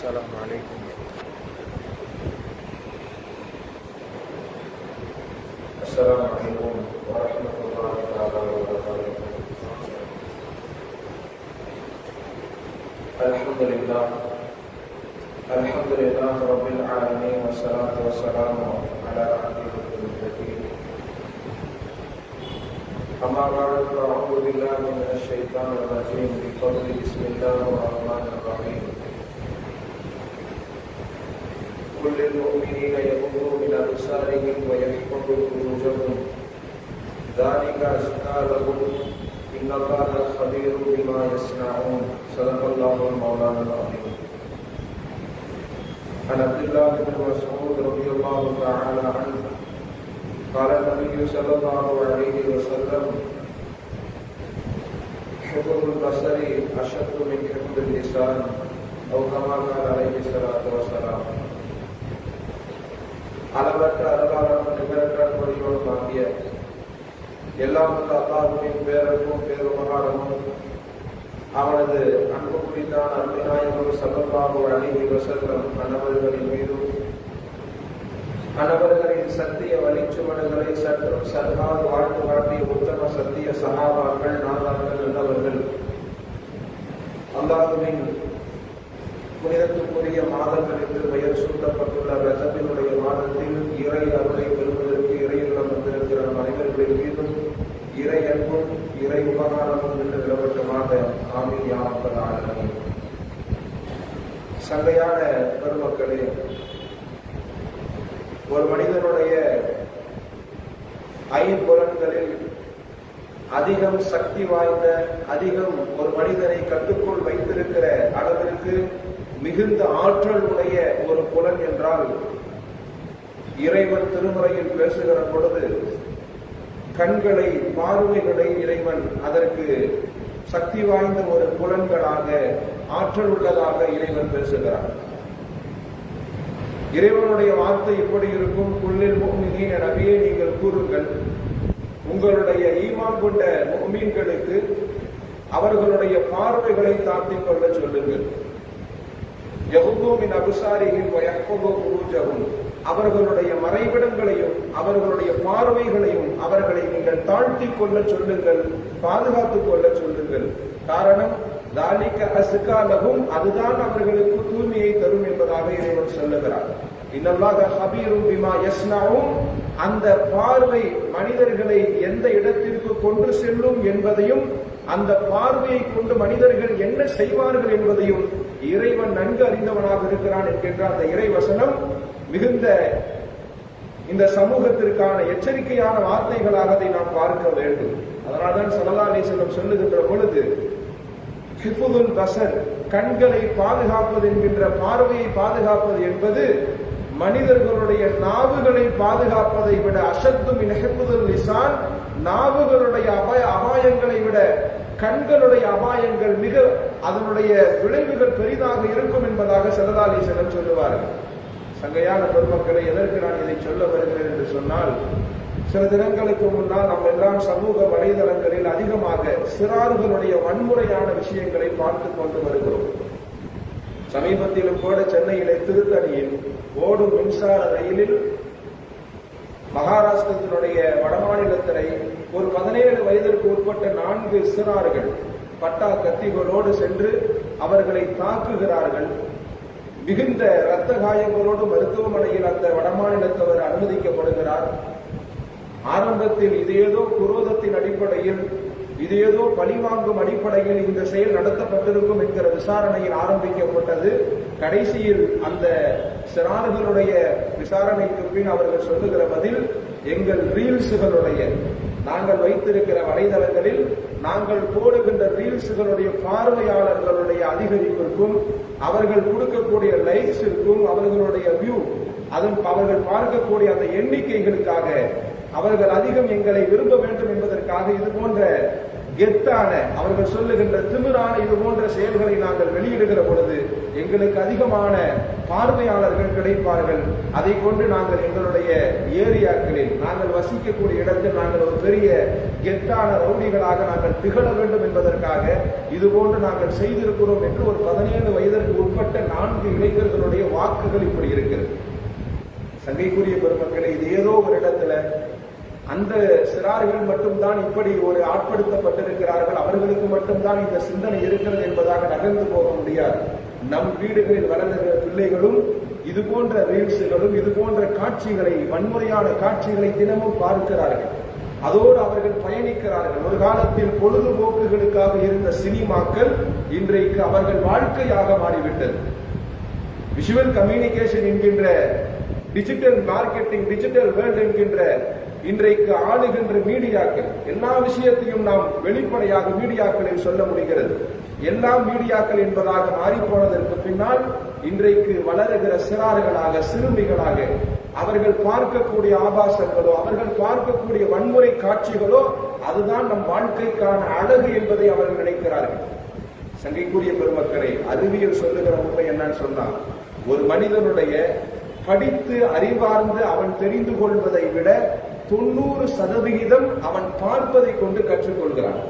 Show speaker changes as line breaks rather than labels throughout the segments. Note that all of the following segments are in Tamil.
Assalamu alaikum. المؤمنين يغضوا من أبصارهم ويحفظوا فروجهم. ذلك أزكى لهم. إن الله خبير بما يصنعون. صدق الله المولانا العظيم. عن عبد الله بن مسعود رضي الله تعالى عنه. قال النبي صلى الله عليه وسلم حفظ البصر أشد من حفظ اللسان، أو كما قال عليه الصلاة والسلام. அளவற்ற அருளாளரும் நிகரற்ற பொழியோடும் ஆகிய எல்லாம் வல்ல அல்லாஹுவின் பேரன்பும் பேருமகாரமும் அவனது அன்பு குறித்தான அருமைநாயகம் சல்லல்லாஹு அலைஹி வஸல்லம் அன்னவர்களின் மீதும் அன்னவர்களின் சத்திய வழிச்சுவடுகளை சற்றும் சர்வாது வாழ்ந்து காட்டிய உத்தம சத்திய சகாபாக்கள் நாதார்கள் நல்லவர்கள். அல்லாஹுவின் புனிதத்துக்குரிய மாதங்களுக்கு பெயர் சூட்டப்பட்டுள்ள ரஜபினுடைய மாதத்தில் இறை அருளை பெறுவதற்கு இறையிடம் வந்திருக்கிற மனிதர்கள் மீதும் இறை அன்பும் இறை உபகாரமும் என்று நிலவட்டமாக ஆமீன் யாமக்கள் சங்கையான பெருமக்களே ஒரு மனிதனுடைய ஐம்புலன்களில் அதிகம் சக்தி வாய்ந்த அதிகம் ஒரு மனிதனை கட்டுக்குள் வைத்திருக்கிற அளவிற்கு மிகுந்த ஆற்றல் உடைய ஒரு புலன் என்றால் இறைவன் திருமுறையில் பேசுகிற பொழுது கண்களை பார்வைகளை இறைவன் அதற்கு சக்தி வாய்ந்த ஒரு புலன்களாக ஆற்றல் உள்ளதாக இறைவன் பேசுகிறார் இறைவனுடைய வார்த்தை எப்படி இருக்கும்? புல்லில் முக்மினீன் எனவே நீங்கள் கூறுங்கள். உங்களுடைய ஈமான் கொண்ட முக்மீன்களுக்கு அவர்களுடைய பார்வைகளை தாத்திக் கொள்ள சொல்லுங்கள். யகுதூமின் அபுசாரியின் வயப்பகோ குருஜகும் அவர்களுடைய மறைவிடங்களையும் அவர்களுடைய பார்வைகளையும் அவர்களை நீங்கள் தாழ்த்திக் கொள்ள சொல்லுங்கள் பாதுகாத்துக் கொள்ள சொல்லுங்கள். காரணம் தாலிக்க அசுகாலகும் அதுதான் அவர்களுக்கு தூய்மையை தரும் என்பதாக இறைவன் சொல்லுகிறார். இன்னல்லாக ஹபீரும் பிமா யஸ்னாவும் அந்த பார்வை மனிதர்களை எந்த இடத்திற்கு கொண்டு செல்லும் என்பதையும் அந்த பார்வையை கொண்டு மனிதர்கள் என்ன செய்வார்கள் என்பதையும் இறைவன் நன்கு அறிந்தவனாக இருக்கிறான் என்கின்ற அந்த இறை வசனம் மிகுந்த இந்த சமூகத்திற்கான எச்சரிக்கையான வார்த்தைகளாக அதை நாம் பார்க்க வேண்டும். அதனால்தான் சல்லா செல்லம் சொல்லுகின்ற பொழுது ஹிஃபுதுல் பசர் கண்களை பாதுகாப்பது என்கின்ற பார்வையை பாதுகாப்பது என்பது மனிதர்களுடைய நாவுகளை பாதுகாப்பதை விட அசத்தும் ஹிஃபுதுல் லிசான் நாவுகளுடைய அபாய அபாயங்களை விட கண்களுடைய அபாயங்கள் மிக அதனுடைய விளைவுகள் பெரிதாக இருக்கும் என்பதாக செல்லதாலி சொல்லுவார்கள் சங்கையான பெருமக்களை எதற்கு நான் இதை சொல்ல வருகிறேன் என்று சொன்னால் சில தினங்களுக்கு முன்னால் நம்ம எல்லாம் சமூக வலைதளங்களில் அதிகமாக சிறார்களுடைய வன்முறையான விஷயங்களை பார்த்து கொண்டு வருகிறோம். சமீபத்திலும் கூட சென்னையிலே திருத்தணியில் ஓடும் மின்சார ரயிலில் மகாராஷ்டிரத்தினுடைய வடமாநிலத்திலே ஒரு பதினேழு வயதிற்கு உட்பட்ட நான்கு சிறார்கள் பட்டா கத்திகளோடு சென்று அவர்களை தாக்குகிறார்கள். மிகுந்த இரத்த காயங்களோடு மருத்துவமனையில் அந்த வடமாநிலத்தவர் அனுமதிக்கப்படுகிறார். ஆரம்பத்தில் இது ஏதோ குரோதத்தின் அடிப்படையில் இது ஏதோ பழிவாங்கும் அடிப்படையில் இந்த செயல் நடத்தப்பட்டிருக்கும் என்கிற விசாரணையில் ஆரம்பிக்கப்பட்டது. கடைசியில் அந்த சிறார்களுடைய விசாரணைக்கு பின் அவர்கள் சொல்லுகிற பதில் எங்கள் ரீல்ஸுகளுடைய. நாங்கள் வைத்திருக்கிற வலைதளங்களில் நாங்கள் போடுகின்ற ரீல்ஸுகளுடைய பார்வையாளர்களுடைய அதிகரிப்பிற்கும் அவர்கள் கொடுக்கக்கூடிய லைக்ஸிற்கும் அவர்களுடைய வியூ அதன் அவர்கள் பார்க்கக்கூடிய அந்த எண்ணிக்கைகளுக்காக அவர்கள் அதிகம் எங்களை விரும்ப வேண்டும் என்பதற்காக இது போன்ற கெத்தான அவர்கள் சொல்லுகின்ற திமிரான இது போன்ற செயல்களை நாங்கள் வெளியிடுகிற பொழுது எங்களுக்கு அதிகமான பார்வையாளர்கள் கிடைப்பார்கள். அதை கொண்டு நாங்கள் எங்களுடைய ஏரியாக்களில் நாங்கள் வசிக்கக்கூடிய இடத்தில் நாங்கள் ஒரு பெரிய கெத்தான ரவுடிகளாக நாங்கள் திகழ வேண்டும் என்பதற்காக இது போன்று நாங்கள் செய்திருக்கிறோம் என்று ஒரு பதினேழு வயதிற்கு உட்பட்ட நான்கு இளைஞர்களுடைய வாக்குகள் இப்படி இருக்கிறது. சங்கைக்குரிய பெருமக்களை இது ஏதோ ஒரு இடத்துல அந்த சிறார்கள் மட்டும்தான் இப்படி ஒரு ஆட்படுத்தப்பட்டிருக்கிறார்கள். அவர்களுக்கு மட்டும்தான் இந்த சிந்தனை இருக்கிறது என்பதாக நகர்ந்து போக முடியாது. நம் வீடுகளில் வளர்கிற பிள்ளைகளும் இது போன்ற ரீல்ஸுகளும் இது போன்ற காட்சிகளை வன்முறையான காட்சிகளை தினமும் பார்க்கிறார்கள். அதோடு அவர்கள் பயணிக்கிறார்கள். ஒரு காலத்தில் பொழுதுபோக்குகளுக்காக இருந்த சினிமாக்கள் இன்றைக்கு அவர்கள் வாழ்க்கையாக மாறிவிட்டது. விஷுவல் கம்யூனிகேஷன் என்கின்ற டிஜிட்டல் மார்க்கெட்டிங் டிஜிட்டல் வேர்ல்ட் என்கின்ற இன்றைக்கு ஆளுகின்ற மீடியாக்கள் எல்லா விஷயத்தையும் நாம் வெளிப்படையாக மீடியாக்களில் சொல்ல முடிகிறது. எல்லா மீடியாக்கள் என்பதாக மாறிப்போனதற்கு பின்னால் இன்றைக்கு வளருகிற சிறார்களாக சிறுமிகளாக அவர்கள் பார்க்கக்கூடிய ஆபாசங்களோ அவர்கள் பார்க்கக்கூடிய வன்முறை காட்சிகளோ அதுதான் நம் வாழ்க்கைக்கான அழகு என்பதை அவர்கள் நினைக்கிறார்கள். சங்கைக்குரிய பெருமக்களை அறிவியல் சொல்லுகிற உண்மை என்னன்னு சொன்னால் ஒரு மனிதனுடைய படித்து அறிவார்ந்து அவன் தெரிந்து கொள்வதை விட தொண்ணூறு சதவிகிதம் அவன் பார்ப்பதை கொண்டு கற்றுக்கொள்கிறான்.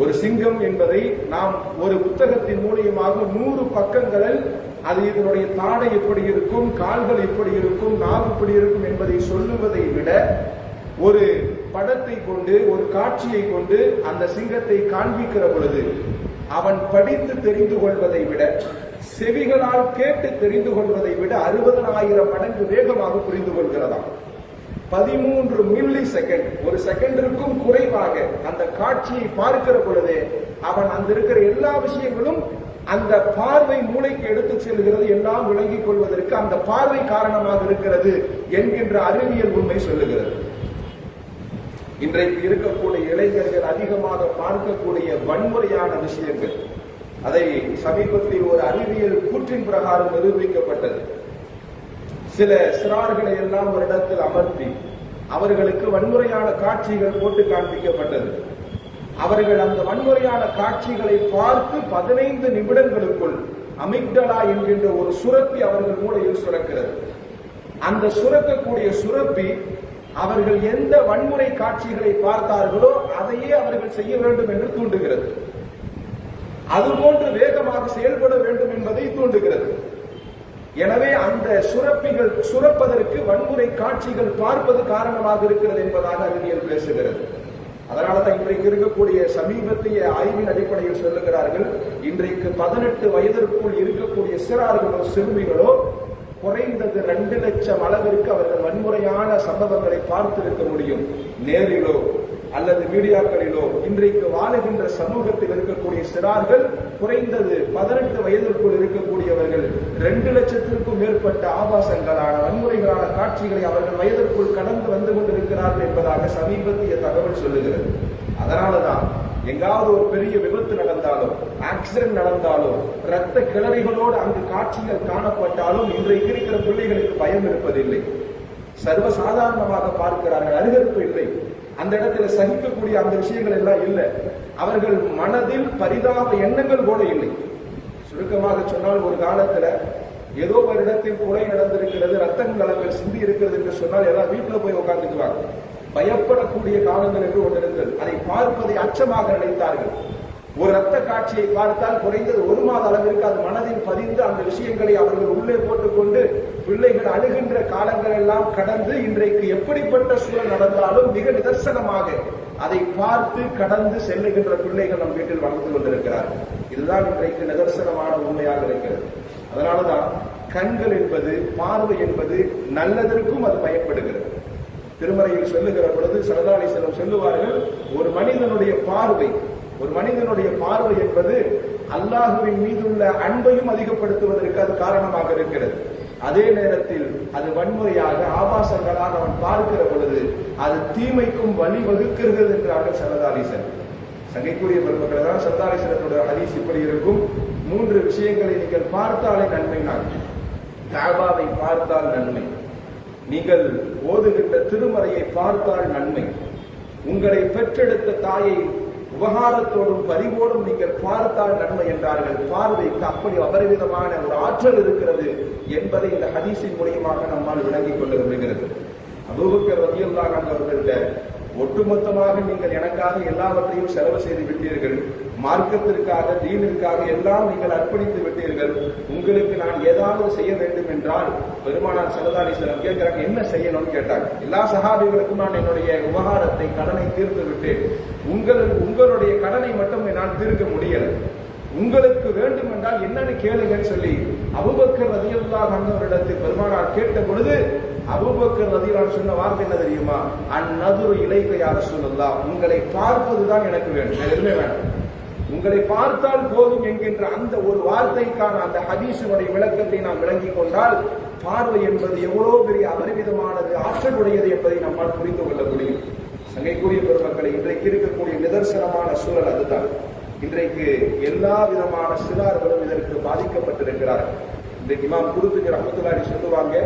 ஒரு சிங்கம் என்பதை நாம் ஒரு புத்தகத்தின் மூலியமாக நூறு பக்கங்களில் அது இதனுடைய தாடை எப்படி இருக்கும் கால்கள் எப்படி இருக்கும் நாவு எப்படி இருக்கும் என்பதை சொல்லுவதை விட ஒரு படத்தை கொண்டு ஒரு காட்சியை கொண்டு அந்த சிங்கத்தை காண்பிக்கிற பொழுது அவன் படித்து தெரிந்து கொள்வதை விட செவிகளால் கேட்டு தெரிந்து கொள்வதை விட அறுபதனாயிரம் மடங்கு வேகமாக புரிந்து கொள்கிறதாம். பதிமூன்று மில்லி செகண்ட் ஒரு செகண்டிற்கும் குறைவாக அந்த காட்சியை பார்க்கிற பொழுதே அவன் அந்த இருக்கிற எல்லா விஷயங்களும் அந்த பார்வை மூளைக்கு எடுத்து செல்கிறது எல்லாம் விளங்கிக் கொள்வதற்கு அந்த பார்வை காரணமாக இருக்கிறது என்கின்ற அறிவியல் உண்மை சொல்லுகிறது. இன்றைக்கு இருக்கக்கூடிய இளைஞர்கள் அதிகமாக பார்க்கக்கூடிய வன்முறையான விஷயங்கள். அதை சமீபத்தில் ஒரு அறிவியல் கூற்றின் பிரகாரம் நிரூபிக்கப்பட்டது. சில சிறார்களை எல்லாம் ஒரு இடத்தில் அமர்த்தி அவர்களுக்கு வன்முறையான காட்சிகள் போட்டு காண்பிக்கப்பட்டது. அவர்கள் அந்த வன்முறையான காட்சிகளை பார்த்து பதினைந்து நிமிடங்களுக்குள் அமிக்டலா என்கின்ற ஒரு சுரப்பி அவர்கள் மூளையில் சுரக்கிறது. அந்த சுரக்கக்கூடிய சுரப்பி அவர்கள் எந்த வன்முறை காட்சிகளை பார்த்தார்களோ அதையே அவர்கள் செய்ய வேண்டும் என்று தூண்டுகிறது. அதுபோன்று வேகமாக செயல்பட வேண்டும் என்பதை தூண்டுகிறது. எனவே அந்த சுரப்பிகள் சுரப்பதற்கு வன்முறை காட்சிகள் பார்ப்பது காரணமாக இருக்கிறது என்பதாக அறிவியல் பேசுகிறது. அதனாலதான் இன்றைக்கு இருக்கக்கூடிய சமீபத்திய ஆய்வின் அடிப்படையில் சொல்லுகிறார்கள் இன்றைக்கு பதினெட்டு வயதிற்குள் இருக்கக்கூடிய சிறார்களோ சிறுமிகளோ குறைந்தது ரெண்டு லட்சம் அளவிற்கு அவர்கள் வன்முறையான சம்பவங்களை பார்த்திருக்க முடியும். நேரிலோ அல்லது மீடியாக்களிலோ இன்றைக்கு வாழுகின்ற சமூகத்தில் இருக்கக்கூடிய சிறார்கள் குறைந்தது பதினெட்டு வயதிற்குள் இருக்கக்கூடியவர்கள் ரெண்டு லட்சத்திற்கும் மேற்பட்ட ஆபாசங்களான வன்முறைகளான காட்சிகளை அவர்கள் வயதிற்குள் கடந்து வந்து கொண்டிருக்கிறார்கள் என்பதாக சமீபத்திய தகவல் சொல்லுகிறது. அதனாலதான் எங்காவது ஒரு பெரிய விபத்து நடந்தாலும் ஆக்சிடென்ட் நடந்தாலும் ரத்த கிளறிகளோடு அங்கு காட்சிகள் காணப்பட்டாலும் இன்றைக்கு இருக்கிற பிள்ளைகளுக்கு பயம் இருப்பதில்லை. சர்வ சாதாரணமாக பார்க்கிறார்கள் அருகருப்பு இல்லை. அந்த இடத்துல சகிக்கக்கூடிய அந்த விஷயங்கள் எல்லாம் இல்லை. அவர்கள் மனதில் பரிதாப எண்ணங்கள் கூட இல்லை. சுருக்கமாக சொன்னால் ஒரு காலத்துல ஏதோ ஒரு இடத்தில் கொலை நடந்திருக்கிறது ரத்தம் கலங்கள் சிந்தி இருக்கிறது என்று சொன்னால் எல்லாம் வீட்டுல போய் உட்கார்ந்துக்குவாங்க பயப்படக்கூடிய காலங்கள் என்று ஒன்று இருந்தது. அதை பார்ப்பதை அச்சமாக நினைத்தார்கள். ஒரு ரத்த காட்சியை பார்த்தால் குறைந்தது ஒரு மாத அளவிற்கு அது மனதில் பதிந்து அந்த விஷயங்களை அவர்கள் உள்ளே போட்டுக்கொண்டு பிள்ளைகள் அழுகின்ற காலங்கள் எல்லாம் கடந்து இன்றைக்கு எப்படிப்பட்ட சூழல் நடந்தாலும் மிக நிதர்சனமாக அதை பார்த்து கடந்து செல்லுகின்ற பிள்ளைகள் நம் வீட்டில் வளர்ந்து கொண்டிருக்கிறார்கள். இதுதான் இன்றைக்கு நிதர்சனமான உண்மையாக இருக்கிறது. அதனாலதான் கண்கள் என்பது பார்வை என்பது நல்லதற்கும் அது பயன்படுகிறது. திருமறையில் சொல்லுகிற பொழுது சரதாரி செல்வம் சொல்லுவார்கள் ஒரு மனிதனுடைய பார்வை ஒரு மனிதனுடைய பார்வை என்பது அல்லாஹுவின் மீதுள்ள அன்பையும் அதிகப்படுத்துவதற்கு அது காரணமாக இருக்கிறது. அதே நேரத்தில் அது வன்முறையாக ஆபாசங்களாக அவன் பார்க்கிற பொழுது அது தீமைக்கும் வழிவகுக்கிறது என்றார்கள் சரதாரிசன் சங்கைக்குரிய பெருமக்கள் தான் சரதாரிசனத்தோட ஹதீஸ் இப்படி இருக்கும். மூன்று விஷயங்களை நீங்கள் பார்த்தாலே நன்மை நான் காபாவை பார்த்தால் நன்மை. நீங்கள் ஓதுகின்ற திருமறையை பார்த்தால் நன்மை. உங்களை பெற்றெடுத்த தாயை உபகாரத்தோடும் பரிவோடும் நீங்கள் பார்த்தால் நன்மை என்றார்கள். பார்வைக்கு அப்படி அபரிவிதமான ஒரு ஆற்றல் இருக்கிறது என்பதை இந்த ஹதீஸின் மூலியமாக நம்மால் விளங்கிக் கொள்ள விரும்புகிறது. அபூபக்கர் ரதியுல்லாஹ் அவர்கள்ட்ட ஒட்டுமொத்தமாக நீங்கள் எனக்காக எல்லாவற்றையும் செலவு செய்து விட்டீர்கள். மார்க்கத்திற்காக தீனிற்காக எல்லாம் நீங்கள் அர்ப்பணித்து விட்டீர்கள். உங்களுக்கு நான் ஏதாவது செய்ய வேண்டும் என்றால் பெருமானார் சரதாரி சிலர் கேட்கிறாங்க என்ன செய்யணும்னு கேட்டாங்க எல்லா சகாபிகளுக்கும் நான் என்னுடைய உபகாரத்தை கடனை தீர்த்து விட்டேன். உங்கள் உங்களுடைய கடனை மட்டும் நான் தீர்க்க முடியல. உங்களுக்கு வேண்டும் என்றால் என்னன்னு கேளுங்கன்னு சொல்லி அபுபக்கர் ரதியுல்லா கண்டவரிடத்தில் பெருமானார் கேட்ட பொழுது அபுபக்கர் ரதியுல்லாஹ் சொன்ன வார்த்தை என்ன தெரியுமா? அந்நதுரு இலைக்க யார சொல்லலாம் உங்களை பார்ப்பதுதான் எனக்கு வேண்டும் வேற எதுவுமே வேண்டாம் உங்களை பார்த்தால் போதும் என்கின்ற அந்த ஒரு வார்த்தைக்கான அந்த ஹதீஸினுடைய விளக்கத்தை நாம் விளங்கிக் கொண்டால் பார்வை என்பது எவ்வளவு பெரிய அபரிமிதமானது ஆற்றல் உடையது என்பதை நம்மால் புரிந்து கொள்ள முடியும். சங்கைக்குரிய பெருமக்களை இன்றைக்கு இருக்கக்கூடிய நிதர்சனமான சூழல் அதுதான். இன்றைக்கு எல்லா விதமான சிறார்களும் இதற்கு பாதிக்கப்பட்டிருக்கிறார்கள். இந்த இமாம் குருத்துக்கு ரஹமத்துல்லாரி சொல்லுவாங்க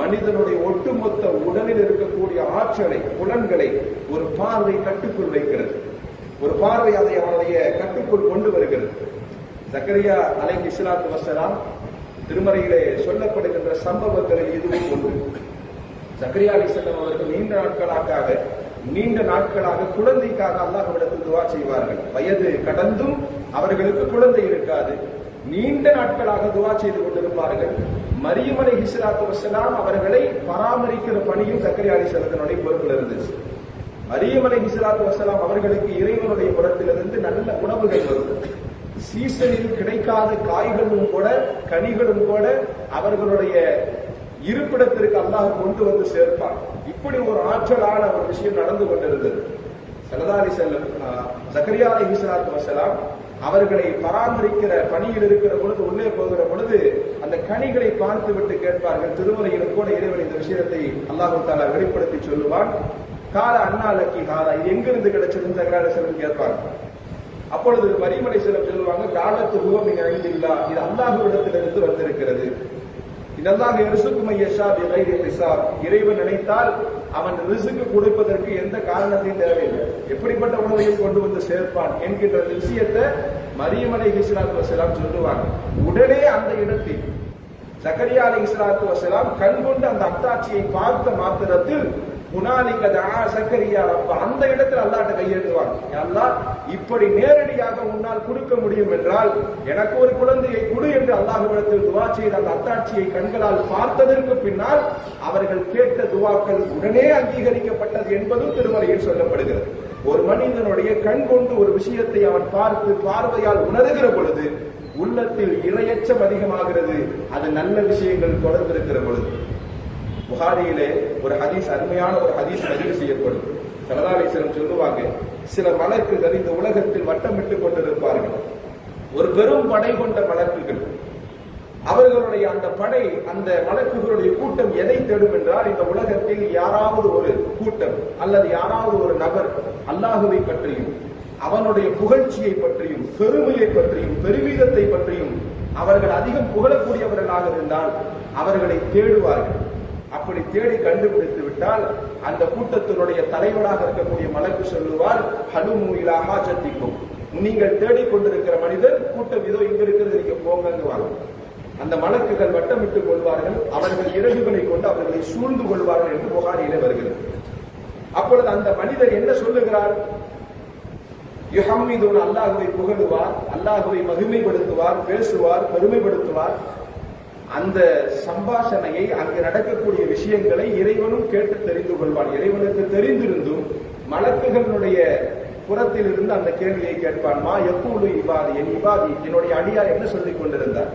மனிதனுடைய ஒட்டுமொத்த உடலில் இருக்கக்கூடிய ஆற்றலை புலன்களை ஒரு பார்வை கட்டுக்குள் வைக்கிறது. ஒரு பார்வை அதை அவனுடைய கட்டுக்குள் கொண்டு வருகிறது. சக்கரியா அலை இஸ்லாத்து வசலாம் திருமறையிலே சொல்லப்படுகின்ற சம்பவங்களில் இதுவும் ஒன்று சக்கரியா அலி செல்லம் அவர்கள் நீண்ட நாட்களாக நீண்ட நாட்களாக குழந்தைக்காக அல்லாஹ்விடத்தில் துவா செய்வார்கள். வயது கடந்தும் அவர்களுக்கு குழந்தை இருக்காது. நீண்ட நாட்களாக துவா செய்து கொண்டிருப்பார்கள். மரியமலை ஹிஸ்லாத்து வசலாம் அவர்களை பராமரிக்கிற பணியும் சக்கரை அலி செல்லத்தினுடைய பொறுப்பில் இருந்துச்சு. மரியமலை ஹிஸ்லாத்து வசலாம் அவர்களுக்கு இறைவனுடைய புறத்திலிருந்து நல்ல உணவுகள் வருது சீசனில் கிடைக்காத காய்களும் கூட கனிகளும் கூட அவர்களுடைய இருப்பிடத்திற்கு அல்லாஹ் கொண்டு வந்து சேர்ப்பார் இப்படி ஒரு ஆற்றலான ஒரு விஷயம் நடந்து கொண்டிருந்தது. சலதாரி செல்லம் சக்கரியா அலி ஹிஸ்லாத்து வசலாம் அவர்களை பராமரிக்கிற பணியில் இருக்கிற பொழுது உள்ளே போகிற பொழுது அந்த கனிகளை பார்த்து விட்டு கேட்பார்கள். திருமுறையிலும் கூட இறைவன் இந்த விஷயத்தை அல்லாஹு தாலா வெளிப்படுத்தி சொல்லுவான். கால அண்ணா லக்கி காலா இது எங்கிருந்து கிடைச்சதுன்னு சக்கரார செல்வம் கேட்பாங்க. அப்பொழுது மரிமலை செல்லம் சொல்லுவாங்க காலத்து ரூபம் ஐந்தில்லா இது அல்லாஹுவிடத்திலிருந்து வந்திருக்கிறது. இதெல்லாம் ரிசுக்கு யஷா ஹிசாப். இறைவன் நினைத்தால் அவன் ரிசுக்கு கொடுப்பதற்கு எந்த காரணத்தையும் தேவையில்லை. எப்படிப்பட்ட உணவையும் கொண்டு வந்து சேர்ப்பான் என்கின்ற விஷயத்தை மரியமலை இஸ்லாத்து வசலாம் சொல்லுவாங்க. உடனே அந்த இடத்தில் சக்கரியா அலி இஸ்லாத்து வசலாம் கண் கொண்டு அந்த அத்தாட்சியை பார்த்த மாத்திரத்தில் குணாலிக தனா சக்கரியா அப்ப அந்த இடத்துல அல்லாட்ட கையெழுத்துவாங்க. அல்லா இப்படி நேரடியாக உன்னால் கொடுக்க முடியும் என்றால் எனக்கு ஒரு குழந்தையை கொடு என்று அல்லாஹ்விடத்தில் துவா செய்த அந்த அத்தாட்சியை கண்களால் பார்த்ததற்கு பின்னால் அவர்கள் கேட்ட துவாக்கள் உடனே அங்கீகரிக்கப்பட்டது என்பதும் திருமலையில் சொல்லப்படுகிறது. ஒரு மனிதனுடைய கண் கொண்டு ஒரு விஷயத்தை அவன் பார்த்து பார்வையால் உணர்கிற பொழுது உள்ளத்தில் இரையச்சம் அதிகமாகிறது. அது நல்ல விஷயங்கள் தொடர்ந்திருக்கிற பொழுது. புகாரியிலே ஒரு ஹதீஸ் அருமையான ஒரு ஹதீஸ் பதிவு செய்யப்படும். சரதாலேஸ்வரம் சொல்லுவாங்க சில மலக்குகள் இந்த உலகத்தில் வட்டமிட்டு கொண்டிருப்பார்கள். ஒரு பெரும் படை கொண்ட மலக்குகள். அவர்களுடைய அந்த படை அந்த மலக்குகளுடைய கூட்டம் எதை தேடும் என்றால் இந்த உலகத்தில் யாராவது ஒரு கூட்டம் அல்லது யாராவது ஒரு நபர் அல்லாஹுவை பற்றியும் அவனுடைய புகழ்ச்சியை பற்றியும் பெருமையை பற்றியும் பெருமிதத்தை பற்றியும் அவர்கள் அதிகம் புகழக்கூடியவர்களாக இருந்தால் அவர்களை தேடுவார்கள். அப்படி தேடி கண்டுபிடித்து விட்டால் அந்த கூட்டத்தினுடைய தலைவராக இருக்கக்கூடிய மலக்கு சொல்லுவார் ஹலுமூயிலா ஹாஜத்திக்கும். நீங்கள் தேடிக்கொண்டிருக்கிற மனிதர் கூட்டம் இதோ இங்க இருக்கிறது நீங்க போங்கன்னு அந்த மலக்குகள் வட்டமிட்டுக் கொள்வார்கள் அவர்கள் இறகுகளை கொண்டு அவர்களை சூழ்ந்து கொள்வார்கள் என்று புகாரியிலே வருகிறது. அப்பொழுது அந்த மனிதர் என்ன சொல்லுகிறார்? யுஹம்மிதூன் அல்லாஹுவை புகழுவார் அல்லாஹுவை மகிமைப்படுத்துவார் பேசுவார் பெருமைப்படுத்துவார். அந்த சம்பாஷணையை அங்கு நடக்கக்கூடிய விஷயங்களை இறைவனும் கேட்டு தெரிந்து கொள்வான். இறைவனுக்கு தெரிந்திருந்தும் மலக்குகளுடைய புறத்தில் இருந்து அந்த கேள்வியை கேட்பான் மா எப்போது இவாதி என் இவாதி என்னுடைய அடியார் என்ன சொல்லிக் கொண்டிருந்தார்?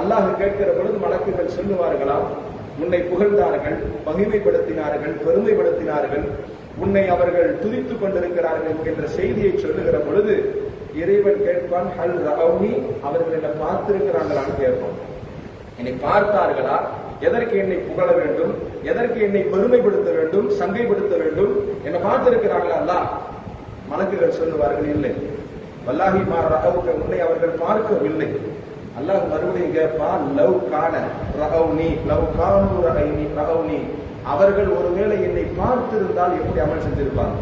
அல்லாஹ் கேட்கிற பொழுது மலக்குகள் சொல்லுவார்களாம் உன்னை புகழ்ந்தார்கள் மகிமைப்படுத்தினார்கள் பெருமைப்படுத்தினார்கள். உன்னை அவர்கள் துதித்துக் கொண்டிருக்கிறார்கள் என்கின்ற செய்தியை சொல்லுகிற பொழுது இறைவன் கேட்பான் ஹல் ரகவுனி அவர்கள் என்ன பார்த்திருக்கிறாங்களான்னு கேட்பான் என்னை பார்த்தார்களா? எதற்கு என்னை புகழ வேண்டும்? எதற்கு என்னை பெருமைப்படுத்த வேண்டும்? சங்கைப்படுத்த வேண்டும்? என்னை பார்த்திருக்கிறார்களா? அல்லா மலக்குகள் சொல்லுவார்கள் இல்லை. வல்லாஹி மார் ரகவுக்கு உன்னை அவர்கள் பார்க்கவில்லை. அல்லாஹ் மறுபடியும் கேட்பா லவ் காண. ரகவுனி லவ் காணு ரகவுனி ரகவுனி அவர்கள் ஒருவேளை என்னை பார்த்திருந்தால் எப்படி அமல் செஞ்சிருப்பாங்க?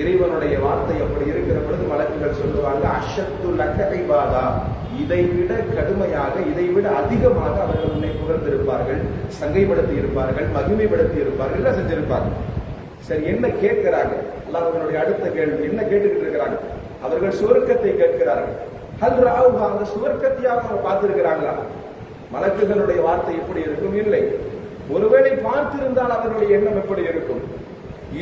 இறைவனுடைய வார்த்தை அப்படி இருக்கிற பொழுது மலக்குகள் சொல்லுவாங்க அஷத்து லக்ககைபாதா பாதா விட கடுமையாக இதை விட அதிகமாக அவர்கள் உன்னை புகழ்ந்திருப்பார்கள் சங்கைப்படுத்தி இருப்பார்கள் மகிமைப்படுத்தி இருப்பார்கள் எல்லாம் செஞ்சிருப்பார்கள். சரி என்ன கேட்கிறாங்க? அல்ல அவர்களுடைய அடுத்த கேள்வி என்ன கேட்டுக்கிட்டு இருக்கிறாங்க? அவர்கள் சுவர்க்கத்தை கேட்கிறார்கள். ஹல் ராவுஹா அந்த சுவர்க்கத்தையாக அவங்க பார்த்திருக்கிறாங்களா? மலக்குகளுடைய வார்த்தை எப்படி இருக்கும்? இல்லை. ஒருவேளை பார்த்திருந்தால் அவர்களுடைய எண்ணம் எப்படி இருக்கும்?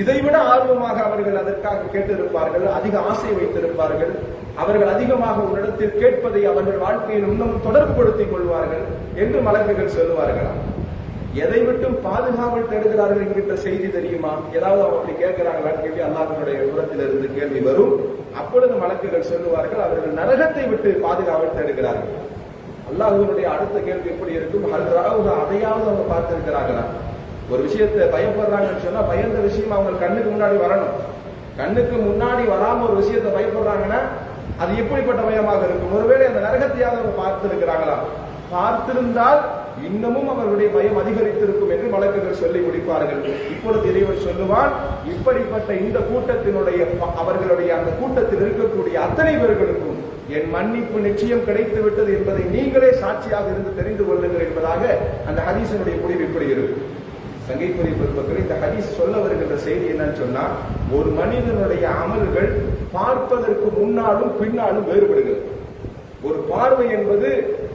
இதைவிட ஆர்வமாக அவர்கள் அதற்காக கேட்டிருப்பார்கள் அதிக ஆசை வைத்திருப்பார்கள். அவர்கள் அதிகமாக உன்னிடத்தில் கேட்பதை அவர்கள் வாழ்க்கையில் இன்னும் தொடர்புபடுத்திக் கொள்வார்கள் என்று மலக்குகள் சொல்லுவார்களாம் எதை விட்டும் பாதுகாவல் தேடுகிறார்கள் என்கின்ற செய்தி தெரியுமா? ஏதாவது அவங்க அப்படி கேட்கிறாங்களான்னு கேள்வி அல்லாஹனுடைய புறத்தில் இருந்து கேள்வி வரும். அப்பொழுது மலக்குகள் சொல்லுவார்கள் அவர்கள் நரகத்தை விட்டு பாதுகாவல் தேடுகிறார்கள் அல்லாஹனுடைய அடுத்த கேள்வி எப்படி இருக்கும்? ஹல் அதையாவது அவங்க பார்த்திருக்கிறார்களா? ஒரு விஷயத்தை பயப்படுறாங்கன்னு சொன்னா பயந்த விஷயம் அவங்க கண்ணுக்கு முன்னாடி வரணும். கண்ணுக்கு முன்னாடி வராம ஒரு விஷயத்தை பயப்படுறாங்கன்னா அது எப்படிப்பட்ட பயமாக இருக்கும்? ஒருவேளை அந்த நரகத்தையாவது அவங்க பார்த்திருக்கிறாங்களா? பார்த்திருந்தால் இன்னமும் அவர்களுடைய பயம் அதிகரித்திருக்கும் என்று மலக்குகள் சொல்லி முடிப்பார்கள். இப்பொழுது இறைவன் சொல்லுவான் இப்படிப்பட்ட இந்த கூட்டத்தினுடைய அவர்களுடைய அந்த கூட்டத்தில் இருக்கக்கூடிய அத்தனை பேர்களுக்கும் என் மன்னிப்பு நிச்சயம் கிடைத்து விட்டது என்பதை நீங்களே சாட்சியாக இருந்து தெரிந்து கொள்ளுங்கள் என்பதாக அந்த ஹதீஸினுடைய முடிவு இப்படி இருக்கும் சங்கைக்குரிய பெருமக்கள் இந்த ஹதீஸ் சொல்ல வருகின்ற செய்தி என்னன்னு சொன்னா ஒரு மனிதனுடைய அமல்கள் பார்ப்பதற்கு முன்னாலும் பின்னாலும் வேறுபடுகிறது. ஒரு பார்வை என்பது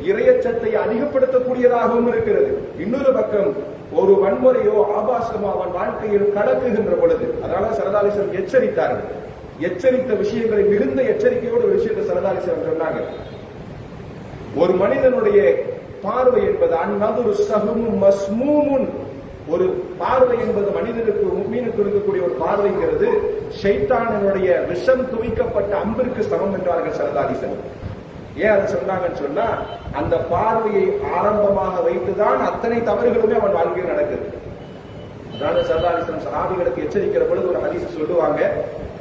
இறையச்சத்தை அதிகப்படுத்தக்கூடியதாகவும் இருக்கிறது. இன்னொரு பக்கம் ஒரு வன்முறையோ ஆபாசமோ அவன் வாழ்க்கையில் கடக்குகின்ற பொழுது அதனால சரதாலிசன் எச்சரித்தார்கள் எச்சரித்த விஷயங்களை மிகுந்த எச்சரிக்கையோடு ஒரு விஷயத்தை சரதாலிசன் சொன்னாங்க. ஒரு மனிதனுடைய பார்வை என்பது அந்நதுரு சகுமும் மஸ்மூமுன் ஒரு பார்வை என்பது மனிதனுக்கு மீனுக்கு இருக்கக்கூடிய ஒரு பார்வைங்கிறது ஷைத்தானினுடைய விஷம் துவைக்கப்பட்ட அம்பிற்கு சமம் என்றார்கள் சரதாலிசன் ஏன் அதை சொன்னாங்கன்னு சொன்னா அந்த பார்வையை ஆரம்பமாக வைத்துதான் அத்தனை தவறுகளுமே அவன் வாழ்க்கையில் நடக்குது. அதனால சரதாரிசன் சஹாபிகளுக்கு எச்சரிக்கிற பொழுது ஒரு ஹதீஸ் சொல்லுவாங்க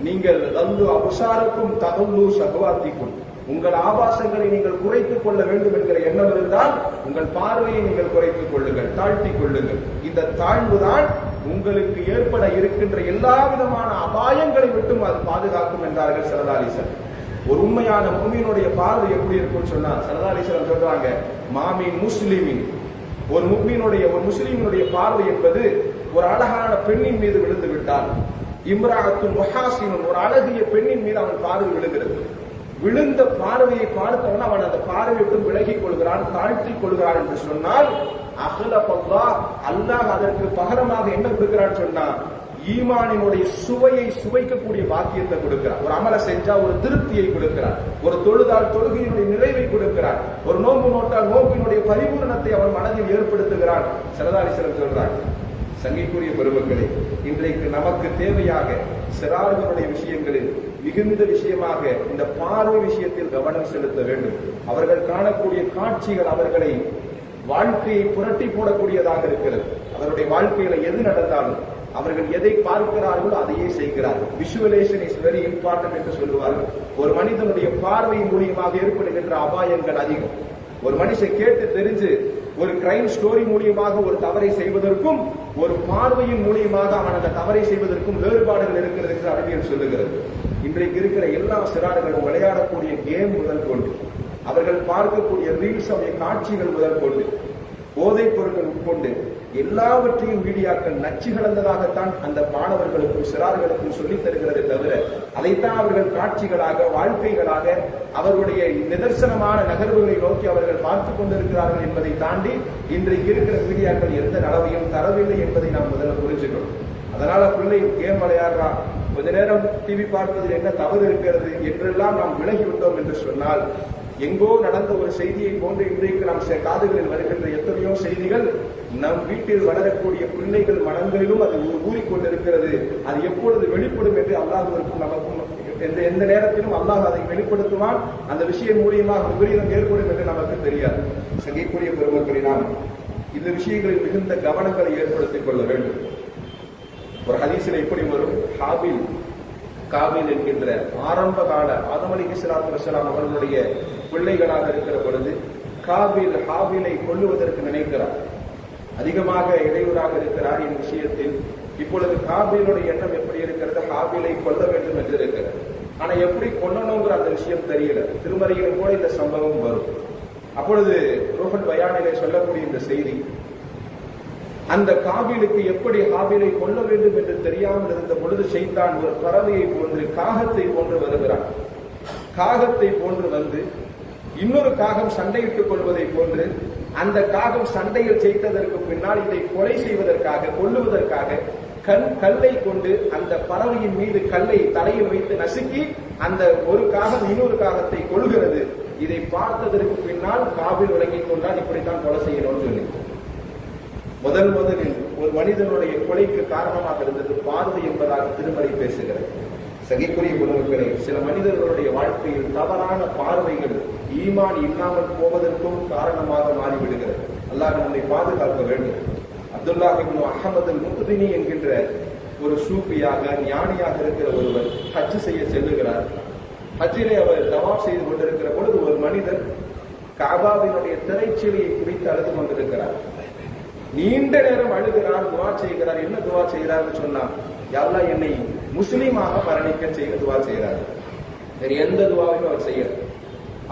நீங்கள் தந்து அபுசாருக்கும் தகுல்லு சகவாத்திக்கும். உங்கள் ஆபாசங்களை நீங்கள் குறைத்துக் கொள்ள வேண்டும் என்கிற எண்ணம் இருந்தால் உங்கள் பார்வையை நீங்கள் குறைத்துக் கொள்ளுங்கள் தாழ்த்திக் கொள்ளுங்கள். இந்த தாழ்வுதான் உங்களுக்கு ஏற்பட இருக்கின்ற எல்லா விதமான அபாயங்களை விட்டும் அது பாதுகாக்கும் என்றார்கள் சரதாலிசன் ஒரு உண்மையான முஸ்லிமினுடைய பார்வை எப்படி இருக்கும்னு சொன்னா சரதாலிசன் சொல்றாங்க மாமின் முஸ்லிமின். ஒரு முக்மீனுடைய ஒரு முஸ்லிமினுடைய பார்வை என்பது ஒரு அழகான பெண்ணின் மீது விழுந்து விட்டால் இம்ராகத்தும் ஒரு அழகிய பெண்ணின் மீது அவன் பார்வை விழுகிறது. விழுந்த பார்வையை பார்த்தவன் அவன் அந்த பார்வை விட்டு விலகிக் கொள்கிறான் தாழ்த்திக் கொள்கிறான் என்று சொன்னால் அகல பல்லா அல்லாஹ் அதற்கு பகரமாக என்ன கொடுக்கிறான் சொன்னா ஈமானினுடைய சுவையை சுவைக்கக்கூடிய பாக்கியத்தை கொடுக்கிறார் ஒரு அமலை செஞ்சா ஒரு திருப்தியை கொடுக்கிறார் ஒரு தொழுதால் தொழுகையினுடைய நிறைவை கொடுக்கிறார் ஒரு நோன்பு நோட்டால் நோம்பினுடைய பரிபூரணத்தை அவன் மனதில் ஏற்படுத்துகிறான். சிறதாரிசனம் சொல்றார் சங்கைக்குரிய பெருமக்களே இன்றைக்கு நமக்கு தேவையாக சிறார்களுடைய விஷயங்களில் மிகுந்த விஷயமாக இந்த பார்வை விஷயத்தில் கவனம் செலுத்த வேண்டும். அவர்கள் காணக்கூடிய காட்சிகள் அவர்களை வாழ்க்கையை புரட்டி போடக்கூடியதாக இருக்கிறது. அவருடைய வாழ்க்கையில எது நடந்தாலும் அவர்கள் எதை பார்க்கிறார்களோ அதையே செய்கிறார்கள். விஷுவலேஷன் இஸ் வெரி இம்பார்ட்டன்ட் என்று சொல்லுவார்கள். ஒரு மனிதனுடைய பார்வை மூலியமாக ஏற்படுகின்ற அபாயங்கள் அதிகம். ஒரு மனுஷன் கேட்டு தெரிஞ்சு ஒரு கிரைம் ஸ்டோரி மூலியமாக ஒரு தவறை செய்வதற்கும் ஒரு பார்வையின் மூலியமாக அவன் அந்த தவறை செய்வதற்கும் வேறுபாடுகள் இருக்கிறது என்று அறிவியல் சொல்லுகிறது. இன்றைக்கு இருக்கிற எல்லா சிறார்களும் விளையாடக்கூடிய கேம் முதல் கொண்டு அவர்கள் பார்க்கக்கூடிய ரீல்ஸ் அவருடைய காட்சிகள் முதல் கொண்டு எல்லாவற்றையும் மீடியாக்கள் நச்சு கலந்ததாகத்தான் அந்த மாணவர்களுக்கும் சிறார்களுக்கும் சொல்லித் தருகிறதே தவிர அதைத்தான் அவர்கள் காட்சிகளாக வாழ்க்கைகளாக அவர்களுடைய நிதர்சனமான நகர்வுகளை நோக்கி அவர்கள் பார்த்து கொண்டிருக்கிறார்கள் என்பதை தாண்டி இன்றைக்கு இருக்கிற மீடியாக்கள் எந்த நலவையும் தரவில்லை என்பதை நாம் முதல்ல புரிஞ்சுக்கணும். அதனால பிள்ளை கேம் விளையாடுறான் கொஞ்ச நேரம் டிவி பார்ப்பதில் என்ன தவறு இருக்கிறது? என்றெல்லாம் நாம் விலகி விட்டோம் என்று சொன்னால் எங்கோ நடந்த ஒரு செய்தியை போன்று இன்றைக்கு நாம் காதுகளில் வருகின்ற எத்தனையோ செய்திகள் நம் வீட்டில் வளரக்கூடிய பிள்ளைகள் மனங்களிலும் அது ஊறிக்கொண்டிருக்கிறது. அது எப்பொழுது வெளிப்படும் என்று அல்லாஹுவிற்கும் நமக்கும் எந்த எந்த நேரத்திலும் அல்லாஹ் அதை வெளிப்படுத்துவான். அந்த விஷயம் மூலியமாக விபரீதம் ஏற்படும் என்று நமக்கு தெரியாது. சங்கைக்குரிய பெருமக்களினால் இந்த விஷயங்களில் மிகுந்த கவனங்களை ஏற்படுத்திக் கொள்ள வேண்டும். ஒரு ஹதீசில் எப்படி வரும்? ஹாபில் காபில் என்கின்ற ஆரம்ப கால ஆதம் அலி இஸ்லாத்து வசலாம் அவர்களுடைய பிள்ளைகளாக இருக்கிற பொழுது காபில் ஹாபிலை கொள்ளுவதற்கு நினைக்கிறார். அதிகமாக இடையூறாக இருக்கிறார் என் விஷயத்தில். இப்பொழுது காபிலுடைய எண்ணம் எப்படி இருக்கிறது? ஹாபிலை கொல்ல வேண்டும் என்று இருக்கிறது. ஆனா எப்படி கொல்லணுங்கிற அந்த விஷயம் தெரியல. திருமறையிலும் கூட இந்த சம்பவம் வரும். அப்பொழுது ரோஹன் பயானிலே சொல்லக்கூடிய இந்த செய்தி அந்த காபிலுக்கு எப்படி ஹாபிலை கொல்ல வேண்டும் என்று தெரியாமல் இருந்த பொழுது செய்தான் ஒரு பறவையை போன்று காகத்தை போன்று வருகிறான். காகத்தை போன்று வந்து இன்னொரு காகம் சண்டையிட்டுக் கொள்வதை போன்று அந்த காகம் சண்டையில் ஜெயித்ததற்கு பின்னால் இதை கொலை செய்வதற்காக கொல்லுவதற்காக கண் கல்லை கொண்டு அந்த பறவையின் மீது கல்லை தலையில் வைத்து நசுக்கி அந்த ஒரு காகம் இன்னொரு காகத்தை கொள்கிறது இதை பார்த்ததற்கு பின்னால் காபில் விளங்கிக் கொண்டால் இப்படித்தான் கொலை செய்யணும்னு சொல்லி. முதல் முதலில் ஒரு மனிதனுடைய கொலைக்கு காரணமாக இருந்தது பார்வை என்பதாக திருமறை பேசுகிறது சகிக்குரிய உறவுகளே சில மனிதர்களுடைய வாழ்க்கையில் தவறான பார்வைகள் ஈமான் இல்லாமல் போவதற்கும் காரணமாக மாறிவிடுகிறது. அல்லாஹ் நம்மை பாதுகாக்க வேண்டும். அப்துல்லா இப்னு அகமது முத்துதினி என்கின்ற ஒரு சூஃபியாக ஞானியாக இருக்கிற ஒருவர் ஹஜ் செய்ய செல்லுகிறார். ஹஜ்ஜிலே அவர் தவாப் செய்து கொண்டிருக்கிற பொழுது ஒரு மனிதர் காபாவினுடைய திரைச்சீலையை குறித்து அழுது கொண்டிருக்கிறார். நீண்ட நேரம் அழுகிறார் துவா செய்கிறார் என்ன துவா செய்கிறார்னு சொன்னா யாரெல்லாம் என்னை முஸ்லீமாக மரணிக்க செய்ய துவா செய்கிறார் வேறு எந்த துவாவையும் அவர் செய்யல.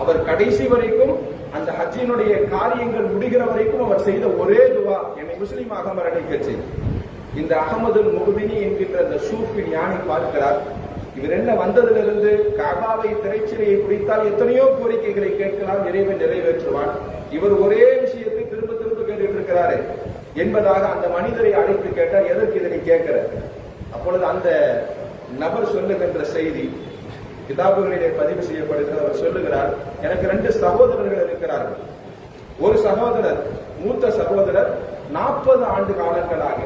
அவர் கடைசி வரைக்கும் அந்த ஹஜ்ஜினுடைய காரியங்கள் முடிகிற வரைக்கும் அவர் செய்த ஒரே துவா என்னை முஸ்லீமாக மரணிக்க செய் இந்த அகமது முகுமினி என்கின்ற அந்த சூஃபி ஞானி பார்க்கிறார் இவர் என்ன வந்ததிலிருந்து காபாவை திரைச்சிலையை பிடித்தால் எத்தனையோ கோரிக்கைகளை கேட்கலாம் இறைவன் நிறைவேற்றுவான். இவர் ஒரே விஷயத்தை திரும்ப திரும்ப கேட்டுட்டு இருக்கிறாரு. என்பதாக அந்த மனிதரை அழைத்து கேட்டார் எதற்கு இதனை கேட்கிற? அப்பொழுது அந்த நபர் சொல்லுகின்ற செய்தி கிதாபுகளிலே பதிவு செய்யப்படுகிறது. அவர் சொல்லுகிறார் எனக்கு ரெண்டு சகோதரர்கள் இருக்கிறார்கள். ஒரு சகோதரர் மூத்த சகோதரர் நாற்பது ஆண்டு காலங்களாக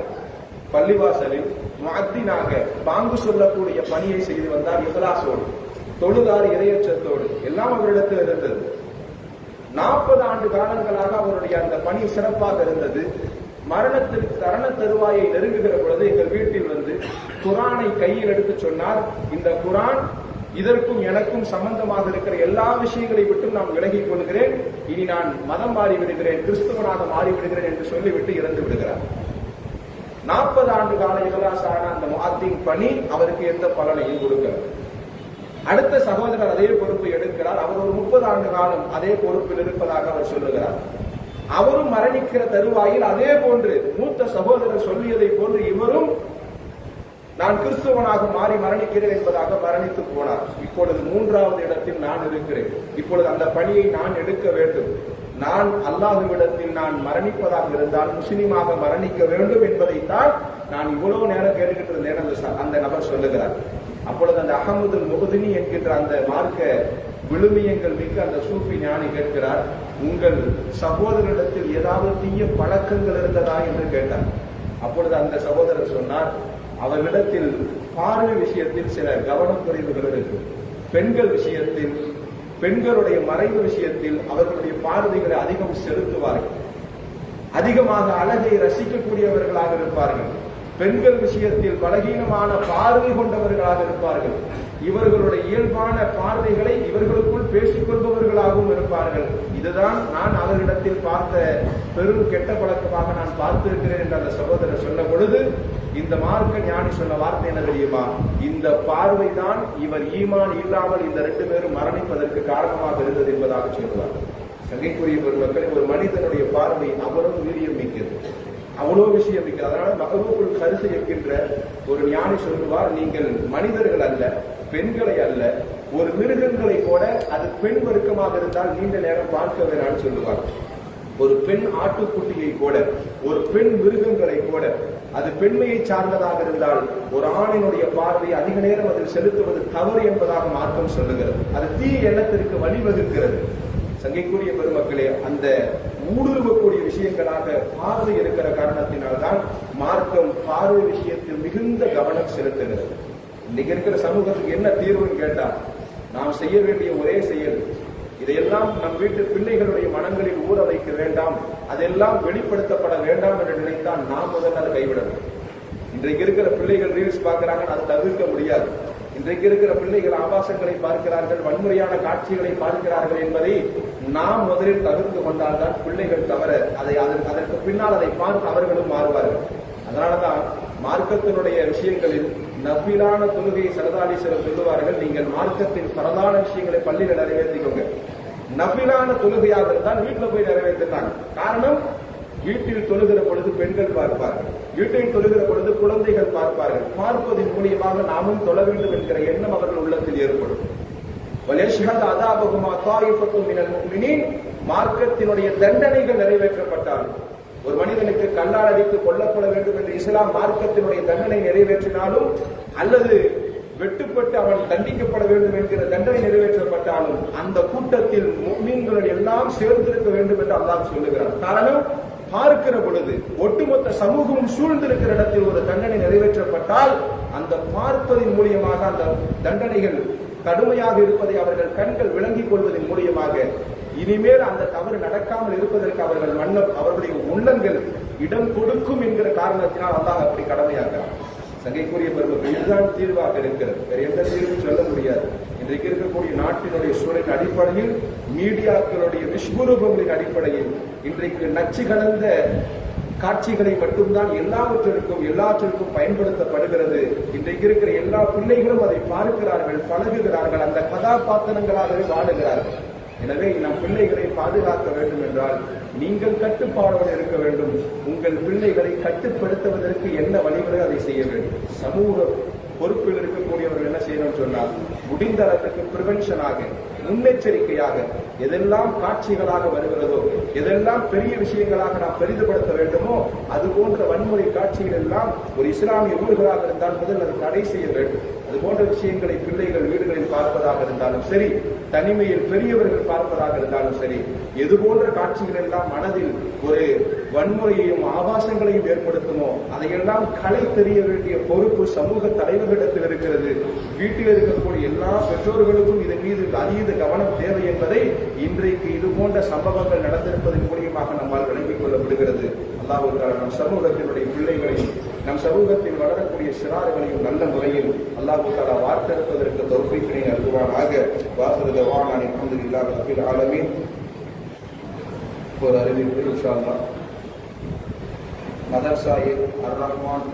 பள்ளிவாசலில் முஅத்தினாக பாங்கு சொல்லக்கூடிய பணியை செய்து வந்தார் இஹ்லாசோடு தொழுதார் இரையச்சத்தோடு எல்லாம் அவரிடத்தில் இருந்தது. நாற்பது ஆண்டு காலங்களாக அவருடைய அந்த பணி சிறப்பாக இருந்தது. மரணத்திற்கு தரண தருவாயை நெருங்குகிற பொழுது எங்கள் வீட்டில் வந்து குரானை கையில் எடுத்து சொன்னார். இந்த குரான் இதற்கும் எனக்கும் சம்பந்தமாக இருக்கிற எல்லா விஷயங்களை விட்டும் நான் விலகிக் கொள்கிறேன். இனி நான் மதம் மாறிவிடுகிறேன் கிறிஸ்துவனாக மாறி விடுகிறேன் என்று சொல்லிவிட்டு இறந்து விடுகிறார். நாற்பது ஆண்டு கால இகலாசான அந்த முஹத்தின் பணி அவருக்கு எந்த பலனையும் கொடுக்கிறது. அடுத்த சகோதரர் அதே பொறுப்பு எடுக்கிறார். அவர் ஒரு முப்பது ஆண்டு காலம் அதே பொறுப்பில் இருப்பதாக அவர் சொல்லுகிறார். அவரும் மரணிக்கிற தருவாயில் அதே போன்று மூத்த சகோதரர் சொல்லியதை போன்று இவரும் நான் கிறிஸ்துவனாக மாறி மரணிக்கிறேன் என்பதாக மரணித்து போனார். இப்பொழுது மூன்றாவது இடத்தில் நான் இருக்கிறேன். இப்பொழுது அந்த பணியை நான் எடுக்க வேண்டும். நான் அல்லாஹுவிடத்தில் நான் மரணிப்பதாக இருந்தால் முஸ்லிமாக மரணிக்க வேண்டும் என்பதைத்தான் நான் இவ்வளவு நேரம் கேட்டுக்கிட்டு இருந்தேன் அந்த அந்த நபர் சொல்லுகிறார். அப்பொழுது அந்த அகமது முகுதினி என்கின்ற அந்த மார்க்க விழுமியங்கள் மிக்க அந்த சூஃபி ஞானி கேட்கிறார் உங்கள் சகோதரிடத்தில் ஏதாவது தீய பழக்கங்கள் இருந்ததா என்று கேட்டார். அப்பொழுது அந்த சகோதரர் சொன்னார் அவர்களிடத்தில் பார்வை விஷயத்தில் சில கவனம் குறைவுகள் இருக்கு. பெண்கள் விஷயத்தில் பெண்களுடைய மறைவு விஷயத்தில் அவர்களுடைய பார்வைகளை அதிகம் செலுத்துவார்கள். அதிகமாக அழகை ரசிக்கக்கூடியவர்களாக இருப்பார்கள். பெண்கள் விஷயத்தில் பலகீனமான பார்வை கொண்டவர்களாக இருப்பார்கள். இவர்களுடைய இயல்பான பார்வைகளை இவர்களுக்குள் பேசிக்கொள்பவர்களாகவும் இருப்பார்கள். இதுதான் நான் அவர்களிடத்தில் பார்த்த பெரும் கெட்ட பழக்கமாக நான் பார்த்திருக்கிறேன் என்று அந்த சகோதரர் சொன்ன பொழுது இந்த மார்க்க ஞானி சொன்ன வார்த்தை என்ன தெரியுமா? இந்த பார்வைதான் இவர் ஈமான் இல்லாமல் இந்த ரெண்டு பேரும் மரணிப்பதற்கு காரணமாக இருந்தது என்பதாக சொல்லுவார். சங்கைக்குரிய பெருமக்களை ஒரு மனிதனுடைய பார்வை அவரும் வீரியம் மிக்கது. அவ்வளவு விஷயம் இருக்கு அதனால மகரூபுல் கருசு என்கின்ற ஒரு ஞானி சொல்லுவார் நீங்கள் மனிதர்கள் அல்ல பெண்களை அல்ல ஒரு மிருகங்களை கூட அது பெண் வர்க்கமாக இருந்தால் நீண்ட நேரம் பார்க்க வேணாம்னு சொல்லுவார். ஒரு பெண் ஆட்டுக்குட்டியை கூட ஒரு பெண் மிருகங்களை கூட அது பெண்மையை சார்ந்ததாக இருந்தால் ஒரு ஆணினுடைய பார்வை அதிக நேரம் அதில் செலுத்துவது தவறு என்பதாக மாற்றம் சொல்லுகிறது. அது தீய எண்ணத்திற்கு வழிவகுக்கிறது. சங்கைக்குரிய பெருமக்களே அந்த ஊடுருவக்கூடிய விஷயங்களாக பார்வை இருக்கிற காரணத்தினால்தான் மார்க்கம் பார்வை விஷயத்தில் மிகுந்த கவனம் செலுத்துகிறது. இன்னைக்கு இருக்கிற சமூகத்துக்கு என்ன தீர்வுன்னு கேட்டா நாம் செய்ய வேண்டிய ஒரே செயல் இதையெல்லாம் நம் வீட்டு பிள்ளைகளுடைய மனங்களில் ஊற வைக்க வேண்டாம் அதெல்லாம் வெளிப்படுத்தப்பட வேண்டாம் என்று நினைத்தால் நாம் முதல்ல அதை கைவிடணும். இன்றைக்கு இருக்கிற பிள்ளைகள் ரீல்ஸ் பார்க்கறாங்க அதை தவிர்க்க முடியாது. இன்றைக்கு இருக்கிற பிள்ளைகள் ஆபாசங்களை பார்க்கிறார்கள் வன்முறையான காட்சிகளை பார்க்கிறார்கள் என்பதை நாம் முதலில் தவிர்த்து கொண்டால்தான் பிள்ளைகள் தவிர அதை அதற்கு அதற்கு பின்னால் அதை பார்த்து அவர்களும் மாறுவார்கள். அதனாலதான் மார்க்கத்தினுடைய விஷயங்களில் நஃபிலான தொழுகையை சரதாலீஸ்வரர் சொல்லுவார்கள் நீங்கள் மார்க்கத்தின் பிரதான விஷயங்களை பள்ளியில் நிறைவேற்றிக்கோங்க. நஃபிலான தொழுகையாக இருந்தால் வீட்டில் போய் நிறைவேற்றினாங்க காரணம் வீட்டில் தொழுகிற பொழுது பெண்கள் பார்ப்பார்கள். வீட்டில் தொழுகிற பொழுது குழந்தைகள் பார்ப்பார்கள். பார்ப்பதன் மூலியமாக நாமும் தொழ வேண்டும் என்கிற எண்ணம் அவர்கள் உள்ளத்தில் ஏற்படும். மார்க்கத்தினுடைய தண்டனைகள் நிறைவேற்றப்பட்டால் ஒரு மனிதனுக்கு கல்லால் அடித்து கொல்லப்பட வேண்டும் என்று இஸ்லாம் மார்க்கத்தினுடைய தண்டனை நிறைவேற்றினாலும் அல்லது வெட்டுப்பட்டு அவன் தண்டிக்கப்பட வேண்டும் என்கிற தண்டனை நிறைவேற்றப்பட்டாலும் அந்த கூட்டத்தில் மீன்கள் எல்லாம் சேர்ந்திருக்க வேண்டும் என்று அல்லாஹ் சொல்லுகிறார் காரணம் பார்க்கிற பொழுது ஒட்டுமொத்த சமூகம் சூழ்ந்திருக்கிற இடத்தில் ஒரு தண்டனை நிறைவேற்றப்பட்டால் அந்த பார்ப்பதின் மூலியமாக அந்த தண்டனைகள் கடுமையாக இருப்பதை அவர்கள் கண்கள் விளங்கிக் கொள்வதன் மூலியமாக இனிமேல் அந்த தவறு நடக்காமல் இருப்பதற்கு அவர்கள் மன்னம் அவர்களுடைய உள்ளங்கள் இடம் கொடுக்கும் என்கிற காரணத்தினால் அல்லாஹ் அப்படி கடமையாக சங்கைக்குரிய பெருமக்கள் இதுதான் தீர்வாக இருக்கிறது. வேற எந்த தீர்வும் சொல்ல முடியாது. இன்றைக்கு இருக்கக்கூடிய நாட்டினுடைய சூழலின் அடிப்படையில் மீடியாக்களுடைய விஸ்வரூபங்களின் அடிப்படையில் இன்றைக்கு நச்சு கலந்த காட்சிகளை மட்டும்தான் எல்லாவற்றிற்கும் எல்லாற்றிற்கும் பயன்படுத்தப்படுகிறது. இன்றைக்கு இருக்கிற எல்லா பிள்ளைகளும் அதை பார்க்கிறார்கள் பழகுகிறார்கள் அந்த கதாபாத்திரங்களாகவே வாழுகிறார்கள். எனவே நம் பிள்ளைகளை பாதுகாக்க வேண்டும் என்றால் நீங்கள் கட்டுப்பாடோடு இருக்க வேண்டும். உங்கள் பிள்ளைகளை கட்டுப்படுத்துவதற்கு என்ன வழிகளை அதை செய்ய வேண்டும்? சமூக பொறுப்பில் இருக்கக்கூடியவர்கள் என்ன செய்யணும்னு சொன்னால் முடிந்த அளவுக்கு பிரிவென்ஷனாக முன்னெச்சரிக்கையாக எதெல்லாம் காட்சிகளாக வருகிறதோ எதெல்லாம் பெரிய விஷயங்களாக நாம் பெரிதுபடுத்த வேண்டுமோ அது போன்ற வன்முறை காட்சிகள் எல்லாம் ஒரு இஸ்லாமிய ஊர்களாக இருந்தால் முதல் அது தடை செய்ய வேண்டும். அது போன்ற விஷயங்களை பிள்ளைகள் வீடுகளில் பார்ப்பதாக இருந்தாலும் சரி தனிமையில் பெரியவர்கள் பார்ப்பதாக இருந்தாலும் சரி எது போன்ற காட்சிகள் எல்லாம் மனதில் ஒரு வன்முறையையும் ஆபாசங்களையும் ஏற்படுத்துமோ அதையெல்லாம் களை தெரிய வேண்டிய பொறுப்பு சமூக தலைவர்களிடத்தில் இருக்கிறது. வீட்டில் இருக்கக்கூடிய எல்லா பெற்றோர்களுக்கும் இதன் மீது அதீத கவனம் தேவை என்பதை இன்றைக்கு இது போன்ற சம்பவங்கள் நடந்திருப்பதன் மூலியமாக நம்மால் விளங்கிக் கொள்ளப்படுகிறது. அல்லாஹ் நம் சமூகத்தினுடைய பிள்ளைகளையும் நம் சமூகத்தில் வளரக்கூடிய சிறார்களையும் நல்ல முறையில் அல்லாஹு தாலா வார்த்தெடுப்பதற்கு தௌஃபீக்கினை அருள்வானாக. வாசல் வானான் இல்லாத ரப்பில் ஆலமீன். ஒரு அறிவிப்பு இன்ஷா மதர்சாயில் அர் ரஹ்மான்